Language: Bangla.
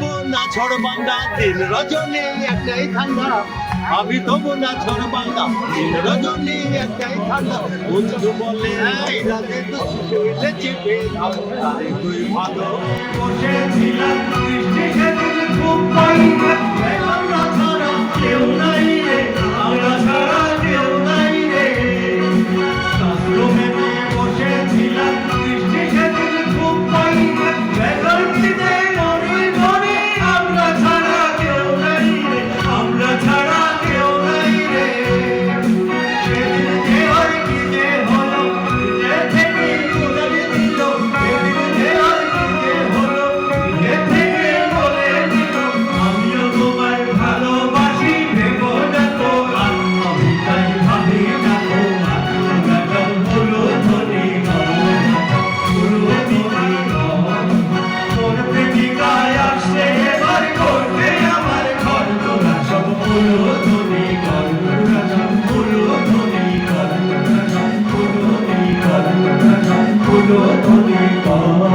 তবু না ছড় বাংলা দিন রজনী একটাই ঠান্ডা। আমি তবু না ছড় বাংলা দিন রজনী একটাই ঠান্ডা। বলে চিরতরে পাওয়া